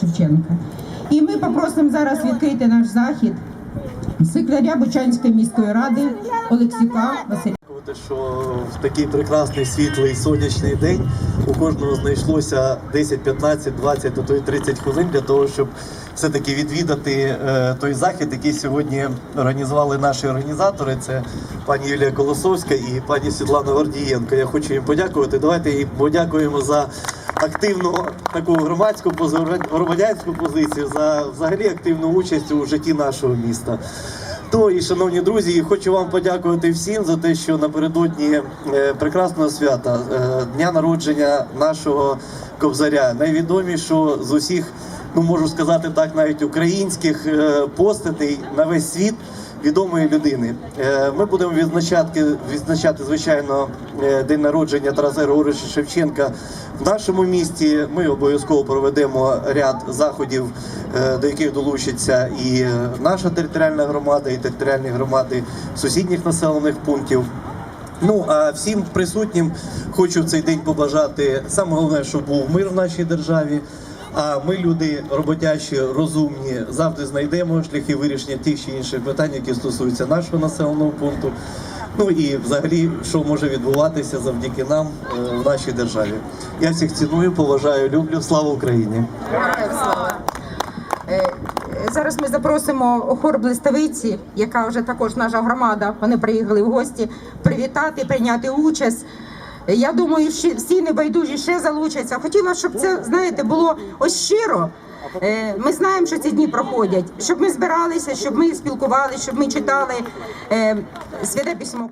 Шевченка. І ми попросимо зараз відкрити наш захід секретаря Бучанської міської ради Олексюка Василя. Що в такий прекрасний світлий сонячний день у кожного знайшлося 10, 15, 20, а то й 30 хвилин для того, щоб все-таки відвідати е, той захід, який сьогодні організували наші організатори. Це пані Юлія Колосовська і пані Світлана Гордієнко. Я хочу їм подякувати. Давайте їм подякуємо за активну таку громадську громадянську позицію, за взагалі активну участь у житті нашого міста. То і шановні друзі, хочу вам подякувати всім за те, що напередодні е, прекрасного свята, е, дня народження нашого кобзаря, найвідомішого з усіх, ну можу сказати так, навіть українських е, постатей на весь світ відомої людини. Е, Ми будемо відзначати, відзначати звичайно, е, день народження Тараса Григоровича Шевченка в нашому місті. Ми обов'язково проведемо ряд заходів, е, до яких долучиться і наша територіальна громада, і територіальні громади сусідніх населених пунктів. Ну а всім присутнім хочу в цей день побажати саме головне, щоб був мир в нашій державі. А ми, люди роботящі, розумні, завжди знайдемо шляхи вирішення тих чи інших питань, які стосуються нашого населеного пункту. Ну і взагалі, що може відбуватися завдяки нам е, в нашій державі. Я всіх ціную, поважаю, люблю. Слава Україні! Е, Зараз ми запросимо хор Блиставиці, яка вже також наша громада. Вони приїхали в гості привітати, прийняти участь. Я думаю, всі небайдужі ще залучаться. Хотіла, щоб це знаєте було ось щиро. Е, Ми знаємо, що ці дні проходять, щоб ми збиралися, щоб ми спілкувалися, щоб ми читали е, святе письмо.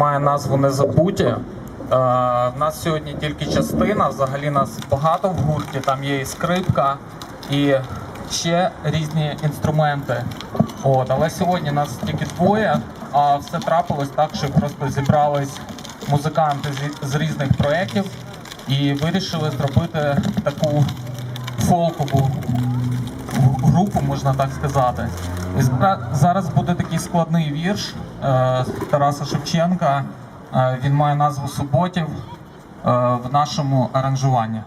Має назву Незабуті. Е, В нас сьогодні тільки частина, взагалі нас багато в гурті, там є і скрипка, і ще різні інструменти. От, але сьогодні нас тільки двоє, а все трапилось так, що просто зібрались музиканти з- різних проєктів і вирішили зробити таку фолкову групу, можна так сказати. І зараз буде такий складний вірш е, Тараса Шевченка. Е, він має назву Суботів е, в нашому аранжуванні.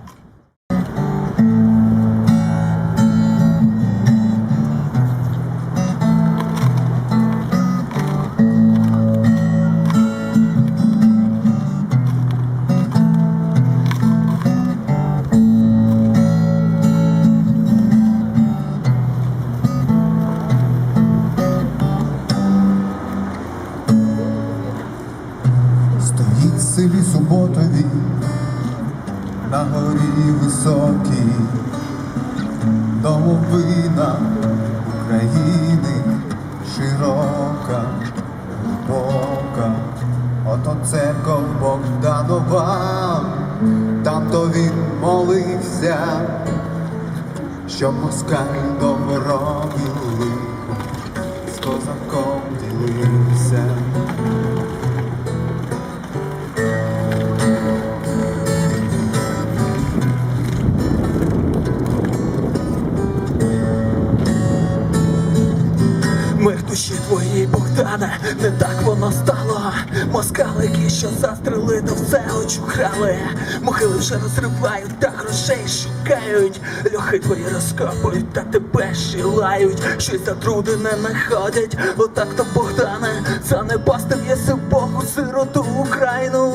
Селі Суботові на горі високій, домовина України широка, глибока, ото церков Богданова, там то він молився, щоб москаль добро і з козаком ділився. Душі твоїй, Богдане, не так воно стало. Москалики, що застрели, то все очухали. Могили вже розривають, та грошей шукають. Льохи твої розкопують, та тебе шилають. Щось за труди не находять. Отак то Богдане, це не єси Богу, сироту Україну.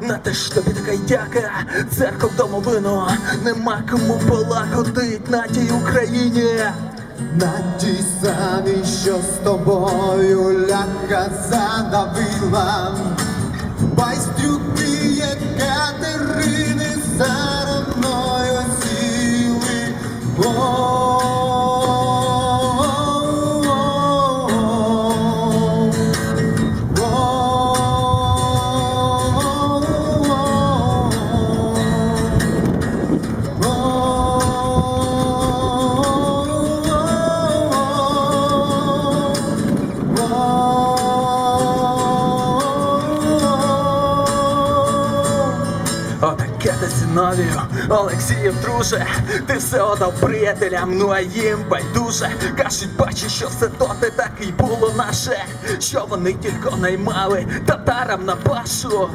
На те ж тобі така дяка, церков домовину. Нема кому полагодить на тій Україні. На тій самій, що з тобою ляха задавила. Байстрюки є Катерини за родною сіли. Ти Олексіїв, друже, ти все отдав приятелям, ну а їм байдуже. Кажуть, бачиш, що все то не так і було наше, що вони тільки наймали татарам на пашу.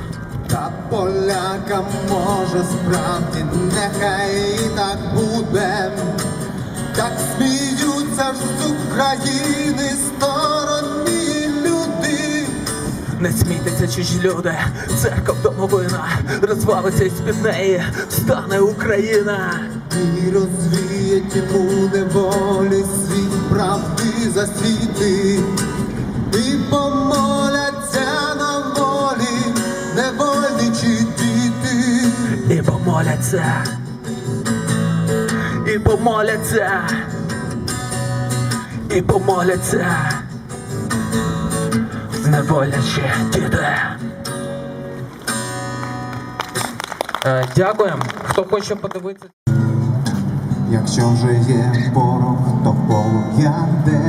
Та поляка може справді, нехай і так буде. Так сміються ж з України люди. Не смійтеся, чужі люди, церков домовина, розвалиться і з-під неї стане Україна. І розвіять йому неволі світ правди засвіти. І помоляться на волі, невольничі діти. І помоляться, і помоляться, і помоляться. Зневолячі діти. Е, Дякуємо. Хто хоче подивитися. Якщо вже є порох, то полум'я де.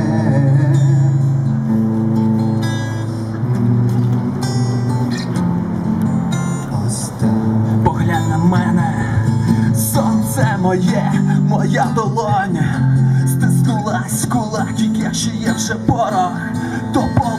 Поглянь на мене, сонце моє, моя долонь стиснулась в кулак, якщо є вже порох, то полум'я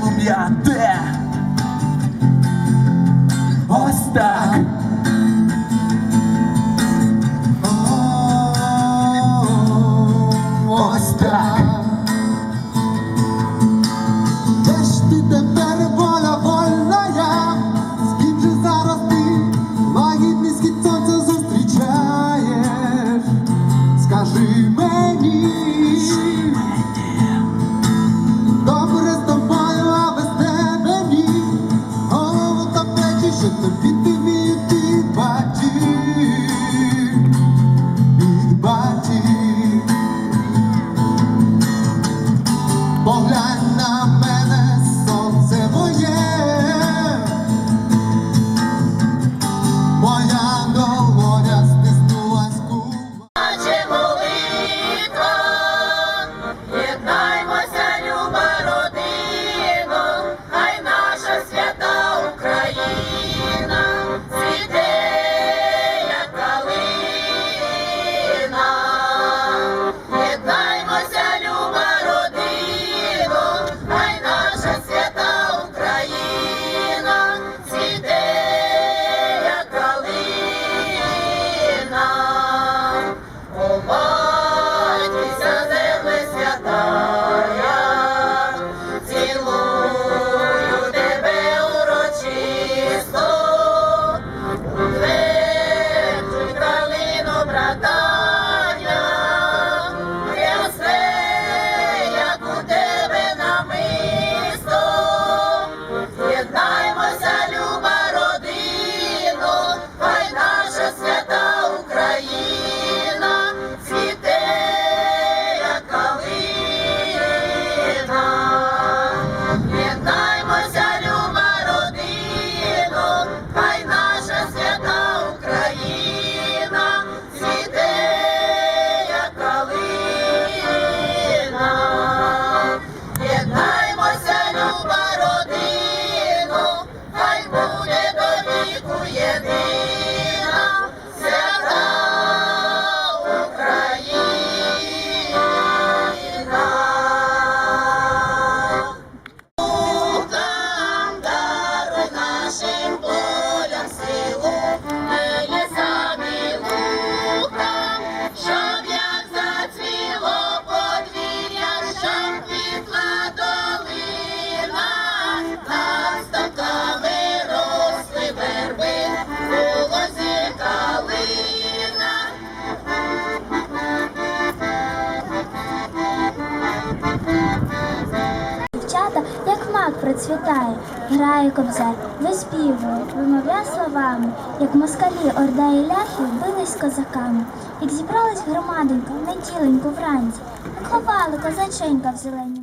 Процвітає, грає кобзар, виспівує, вимовляє словами, як москалі, орда і ляхи бились з козаками, як зібралась громаденька, неділеньку вранці, як ховали козаченька в зеленій.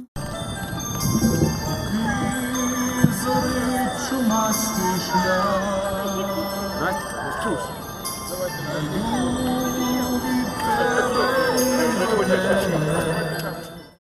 Пухнастий шлях. Настя,